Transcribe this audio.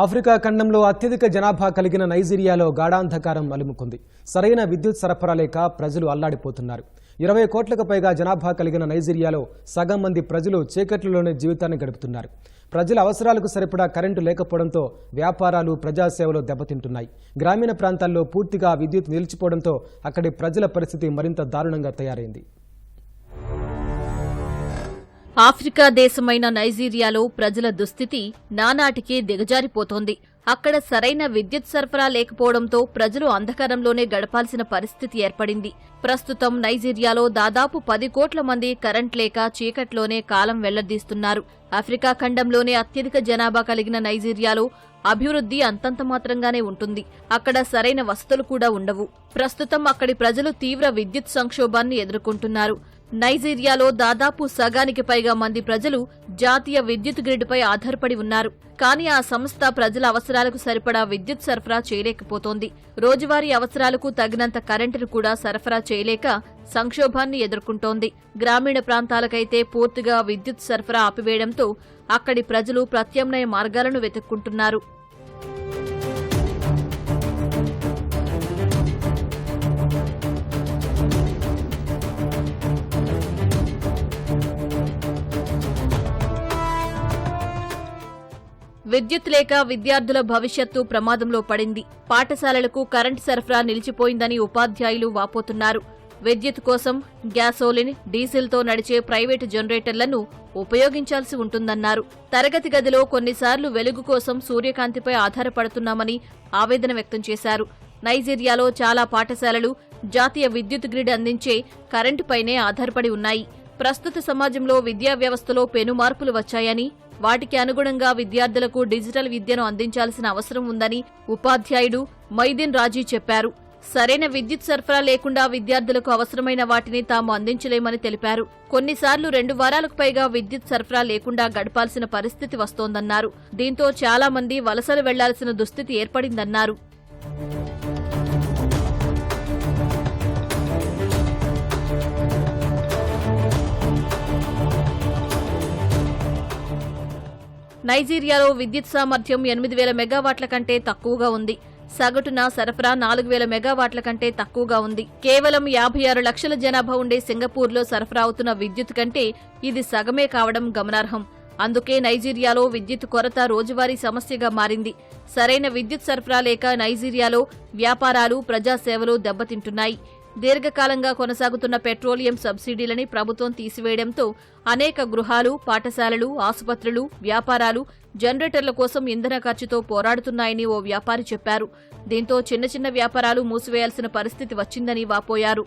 Africa ఖండంలో అత్యధిక జనాభా కలిగిన నైజీరియాలో గాఢాంధకారం అలుముకుంది. సరైన విద్యుత్ సరఫరా లేక ప్రజలు అల్లాడిపోతున్నారు. ఇరవై కోట్లకు పైగా జనాభా కలిగిన నైజీరియాలో సగం మంది ప్రజలు చీకట్లలోనే జీవితాన్ని గడుపుతున్నారు. ప్రజల అవసరాలకు సరిపడా కరెంటు లేకపోవడంతో వ్యాపారాలు ప్రజాసేవలు దెబ్బతింటున్నాయి. గ్రామీణ ప్రాంతాల్లో పూర్తిగా విద్యుత్ నిలిచిపోవడంతో అక్కడి ప్రజల పరిస్థితి మరింత దారుణంగా తయారైంది. ఆఫ్రికా దేశమైన నైజీరియాలో ప్రజల దుస్థితి నానాటికి దిగజారిపోతోంది. అక్కడ సరైన విద్యుత్ సరఫరా లేకపోవడంతో ప్రజలు అంధకారంలోనే గడపాల్సిన పరిస్థితి ఏర్పడింది. ప్రస్తుతం నైజీరియాలో దాదాపు పది కోట్ల మంది కరెంట్ లేక చీకట్లోనే కాలం వెళ్ళదీస్తున్నారు. ఆఫ్రికా ఖండంలోనే అత్యధిక జనాభా కలిగిన నైజీరియాలో అభివృద్ధి అంతంత మాత్రంగానే ఉంటుంది. అక్కడ సరైన వసతులు కూడా ఉండవు. ప్రస్తుతం అక్కడి ప్రజలు తీవ్ర విద్యుత్ సంక్షోభాన్ని ఎదుర్కొంటున్నారు. నైజీరియాలో దాదాపు సగానికి పైగా మంది ప్రజలు జాతీయ విద్యుత్ గ్రిడ్పై ఆధారపడి ఉన్నారు. కానీ ఆ సంస్థ ప్రజల అవసరాలకు సరిపడా విద్యుత్ సరఫరా చేయలేకపోతోంది. రోజువారీ అవసరాలకు తగినంత కరెంటును కూడా సరఫరా చేయలేక సంక్షోభాన్ని ఎదుర్కొంటోంది. గ్రామీణ ప్రాంతాలకైతే పూర్తిగా విద్యుత్ సరఫరా ఆపివేయడంతో అక్కడి ప్రజలు ప్రత్యామ్నాయ మార్గాలను వెతుక్కుంటున్నారు. విద్యుత్ లేక విద్యార్థుల భవిష్యత్తు ప్రమాదంలో పడింది. పాఠశాలలకు కరెంటు సరఫరా నిలిచిపోయిందని ఉపాధ్యాయులు వాపోతున్నారు. విద్యుత్ కోసం గ్యాసోలిన్ డీజిల్తో నడిచే ప్రైవేటు జనరేటర్లను ఉపయోగించాల్సి ఉంటుందన్నారు. తరగతి గదిలో కొన్నిసార్లు వెలుగు కోసం సూర్యకాంతిపై ఆధారపడుతున్నామని ఆవేదన వ్యక్తం చేశారు. నైజీరియాలో చాలా పాఠశాలలు జాతీయ విద్యుత్ గ్రిడ్ అందించే కరెంటుపైనే ఆధారపడి ఉన్నాయి. ప్రస్తుత సమాజంలో విద్యా వ్యవస్థలో పెను మార్పులు వచ్చాయని వాటికి అనుగుణంగా విద్యార్థులకు డిజిటల్ విద్యను అందించాల్సిన అవసరం ఉందని ఉపాధ్యాయుడు మైదీన్ రాజీ చెప్పారు. సరైన విద్యుత్ సరఫరా లేకుండా విద్యార్థులకు అవసరమైన వాటిని తాము అందించలేమని తెలిపారు. కొన్నిసార్లు రెండు వారాలకు పైగా విద్యుత్ సరఫరా లేకుండా గడపాల్సిన పరిస్థితి వస్తోందన్నారు. దీంతో చాలా మంది వలసలు వెళ్ళాల్సిన దుస్థితి ఏర్పడిందన్నారు. నైజీరియాలో విద్యుత్ సామర్థ్యం ఎనిమిది వేల మెగావాట్ల కంటే తక్కువగా ఉంది. సగటున సరఫరా నాలుగు వేల మెగావాట్ల కంటే తక్కువగా ఉంది. కేవలం యాభై ఆరు లక్షల జనాభా ఉండే సింగపూర్లో సరఫరా అవుతున్న విద్యుత్ కంటే ఇది సగమే కావడం గమనార్హం. అందుకే నైజీరియాలో విద్యుత్ కొరత రోజువారీ సమస్యగా మారింది. సరైన విద్యుత్ సరఫరా లేక నైజీరియాలో వ్యాపారాలు ప్రజాసేవలు దెబ్బతింటున్నాయి. దీర్ఘకాలంగా కొనసాగుతున్న పెట్రోలియం సబ్సిడీలని ప్రభుత్వం తీసివేయడంతో అనేక గృహాలు పాఠశాలలు ఆసుపత్రులు వ్యాపారాలు జనరేటర్ల కోసం ఇంధన ఖర్చుతో పోరాడుతున్నాయని ఓ వ్యాపారి చెప్పారు. దీంతో చిన్న చిన్న వ్యాపారాలు మూసివేయాల్సిన పరిస్థితి వచ్చిందని వాపోయారు.